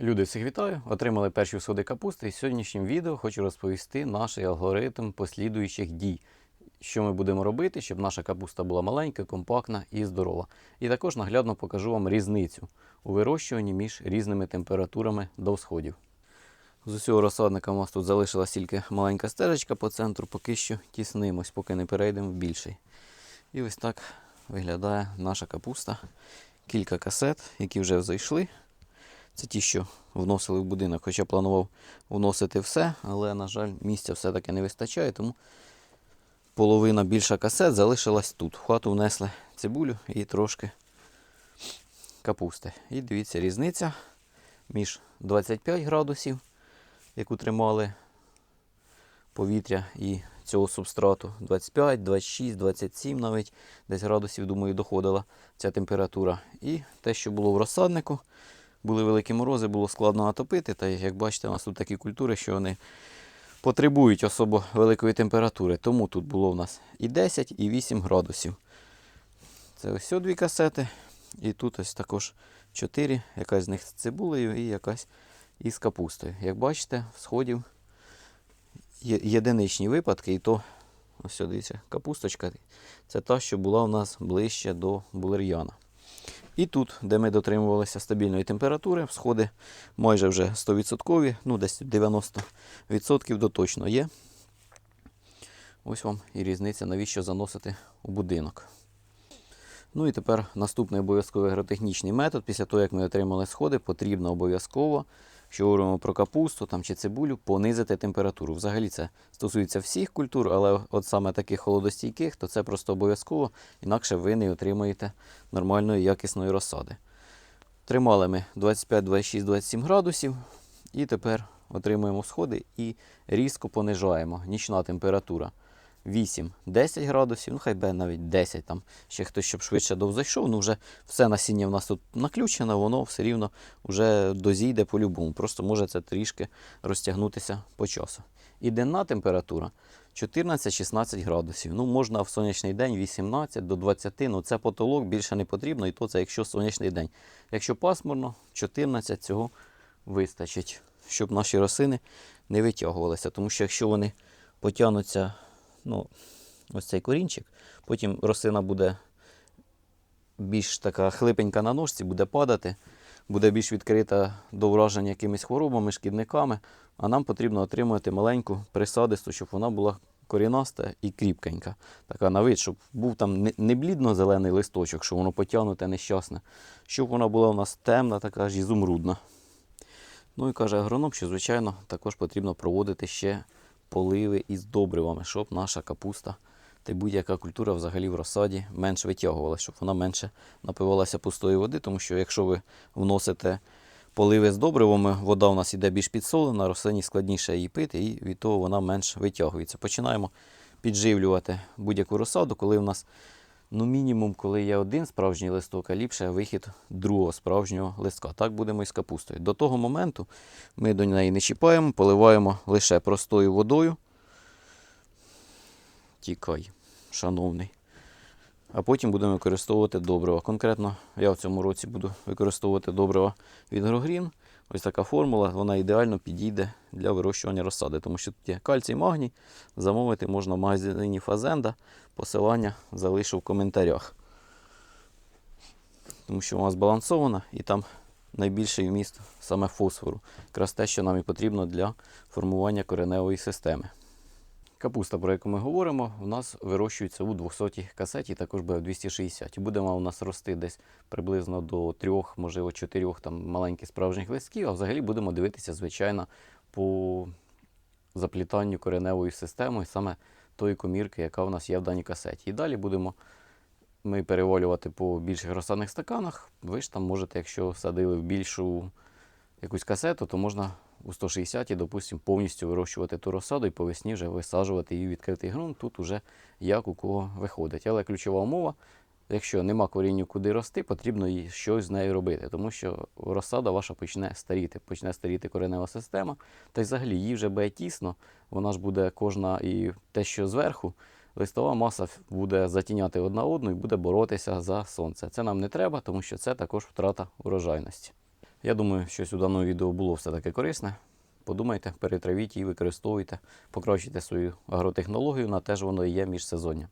Люди, всіх вітаю! Отримали перші всходи капусти. І в сьогоднішнім відео хочу розповісти наш алгоритм послідуючих дій, що ми будемо робити, щоб наша капуста була маленька, компактна і здорова. І також наглядно покажу вам різницю у вирощуванні між різними температурами до всходів. З усього розсадника у нас тут залишилась тільки маленька стежечка по центру, поки що тіснимось, поки не перейдемо в більший. І ось так виглядає наша капуста. Кілька касет, які вже зайшли. Це ті, що вносили в будинок. Хоча планував вносити все, але, на жаль, місця все-таки не вистачає, тому половина більша касет залишилась тут. В хату внесли цибулю і трошки капусти. І дивіться, різниця між 25 градусів, яку тримали повітря і цього субстрату 25, 26, 27 навіть десь градусів, думаю, доходила ця температура. І те, що було в розсаднику, були великі морози, було складно натопити. Та як бачите, у нас тут такі культури, що вони потребують особо великої температури. Тому тут було в нас і 10, і 8 градусів. Це ось дві касети. І тут ось також 4, якась з них з цибулею і якась із капустою. Як бачите, в сходів єдиничні випадки, і то ось дивіться, капусточка. Це та, що була у нас ближче до булер'яна. І тут, де ми дотримувалися стабільної температури, всходи майже вже 100%, ну десь 90% доточно є. Ось вам і різниця, навіщо заносити у будинок. Ну і тепер наступний обов'язковий агротехнічний метод. Після того, як ми отримали сходи, потрібно обов'язково, якщо говоримо про капусту там, чи цибулю, понизити температуру. Взагалі це стосується всіх культур, але от саме таких холодостійких, то це просто обов'язково, інакше ви не отримаєте нормальної якісної розсади. Тримали ми 25, 26, 27 градусів, і тепер отримуємо сходи і різко понижаємо нічна температура. 8-10 градусів, ну хай би навіть 10 там. Ще хтось щоб швидше довзайшов, ну вже все насіння в нас тут наключено, воно все рівно вже дозійде по-любому. Просто може це трішки розтягнутися по часу. І денна температура 14-16 градусів. Ну, можна в сонячний день 18 до 20, ну це потолок більше не потрібно, і то це якщо сонячний день. Якщо пасмурно, 14 цього вистачить, щоб наші рослини не витягувалися. Тому що якщо вони потягнуться ну, ось цей корінчик. Потім рослина буде більш така хлипенька на ножці, буде падати, буде більш відкрита до враження якимись хворобами, шкідниками. А нам потрібно отримати маленьку присадисту, щоб вона була корінаста і кріпкенька. Така на вид, щоб був там не- блідно-зелений листочок, що воно потягнуте нещасне, щоб вона була у нас темна, така аж ізумрудна. Ну і каже агроном, що, звичайно, також потрібно проводити ще поливи із добривами, щоб наша капуста та будь-яка культура взагалі в розсаді менш витягувалася, щоб вона менше напивалася пустої води, тому що якщо ви вносите поливи з добривами, вода у нас іде більш підсолена, рослині складніше її пити, і від того вона менш витягується. Починаємо підживлювати будь-яку розсаду, коли в нас Ну, мінімум, коли є один справжній листок, а ліпше вихід другого справжнього листка. Так будемо і з капустою. До того моменту ми до неї не чіпаємо, поливаємо лише простою водою. Тікай, шановний. А потім будемо використовувати добрива. Конкретно я в цьому році буду використовувати добрива від Грогрін. Ось така формула, вона ідеально підійде для вирощування розсади, тому що тут є кальцій, магній. Замовити можна в магазині Фазенда. Посилання залишу в коментарях. Тому що вона збалансована і там найбільший вміст саме фосфору. Якраз те, що нам і потрібно для формування кореневої системи. Капуста, про яку ми говоримо, у нас вирощується у 200 касеті, також буде в 260. І буде вона у нас рости десь приблизно до 3, можливо, 4 там маленьких справжніх листків, а взагалі будемо дивитися, звичайно, по заплітанню кореневої системи, саме тої комірки, яка в нас є в даній касеті. І далі будемо ми перевалювати по більших розсадних стаканах. Ви ж там можете, якщо садили в більшу якусь касету, то можна у 160-ті, допустимо, повністю вирощувати ту розсаду і по весні вже висаджувати її в відкритий ґрунт. Тут уже як у кого виходить. Але ключова умова, якщо нема корінню куди рости, потрібно їй щось з нею робити, тому що розсада ваша почне старіти, почне старіти коренева система. Та й взагалі їй вже буде тісно, вона ж буде кожна і те, що зверху, листова маса буде затіняти одна одну і буде боротися за сонце. Це нам не треба, тому що це також втрата урожайності. Я думаю, щось у даному відео було все таки корисне. Подумайте, перетравіть її, використовуйте, покращуйте свою агротехнологію, на те ж воно і є міжсезоння.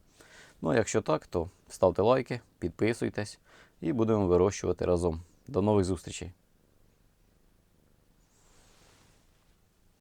Ну а якщо так, то ставте лайки, підписуйтесь і будемо вирощувати разом. До нових зустрічей!